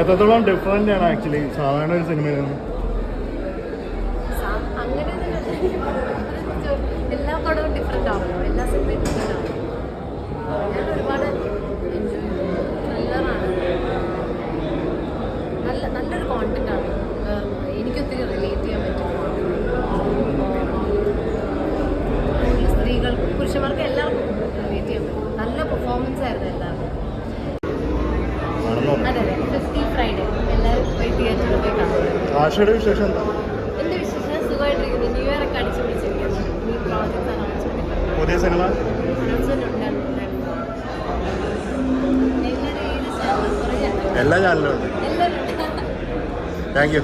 എത്രത്തോളം ഡിഫറെന്റ് ആണ് ആക്ച്വലി സാധാരണ ഒരു സിനിമയിൽ നിന്ന്. എല്ലാ പടവും ഡിഫറെന്റ് ആവുമല്ലോ എല്ലാ സിനിമയും ഡിഫറെന്റ് ആവും ഞാൻ ഒരുപാട് ആഷയുടെ വിശേഷം എന്താ? പുതിയ സിനിമ? എല്ലാ ചാനലും ഉണ്ട്. Thank you